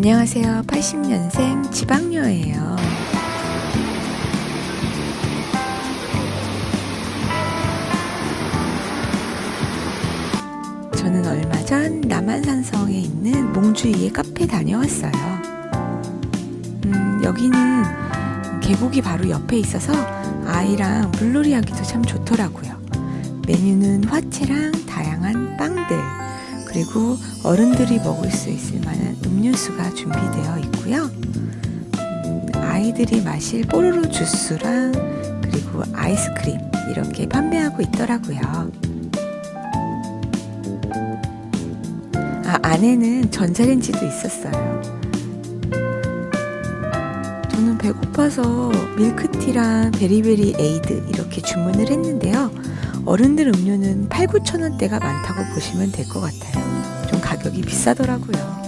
안녕하세요. 80년생 지방녀예요. 저는 얼마 전 남한산성에 있는 몽주이의 카페 다녀왔어요. 음, 여기는 계곡이 바로 옆에 있어서 아이랑 물놀이 하기도 참 좋더라고요. 메뉴는 화채랑 다양한 빵들, 그리고 어른들이 먹을 수 있을 만한 음료수가 준비되어 있고요. 음, 아이들이 마실 뽀로로 주스랑 그리고 아이스크림 이렇게 판매하고 있더라고요. 아, 안에는 전자레인지도 있었어요. 저는 배고파서 밀크티랑 베리베리 에이드 이렇게 주문을 했는데요. 어른들 음료는 8, 9천 원대가 많다고 보시면 될 것 같아요. 좀 가격이 비싸더라고요.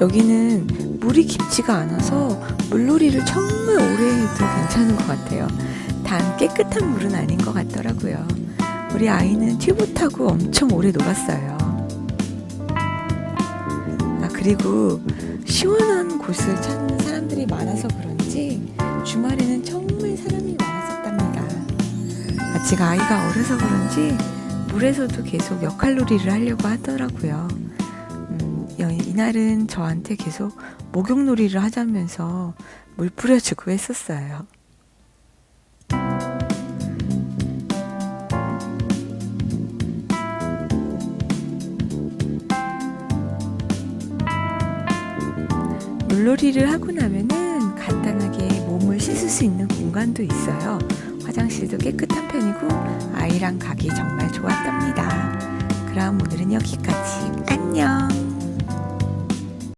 여기는 물이 깊지가 않아서 물놀이를 정말 오래 해도 괜찮은 것 같아요. 단 깨끗한 물은 아닌 것 같더라고요. 우리 아이는 튜브 타고 엄청 오래 놀았어요. 아, 그리고 시원한 곳을 찾는 사람들이 많아서 그런지 주말에는 정말 사람이 많았었답니다. 아직 아이가 어려서 그런지 물에서도 계속 역할놀이를 하려고 하더라고요. 음, 여- 이날은 저한테 계속 목욕놀이를 하자면서 물 뿌려주고 했었어요. 물놀이를 하고 나면은 간단하게 몸을 씻을 수 있는 공간도 있어요. 화장실도 깨끗한 편이고 아이랑 가기 정말 좋았답니다. 그럼 오늘은 여기까지. 안녕!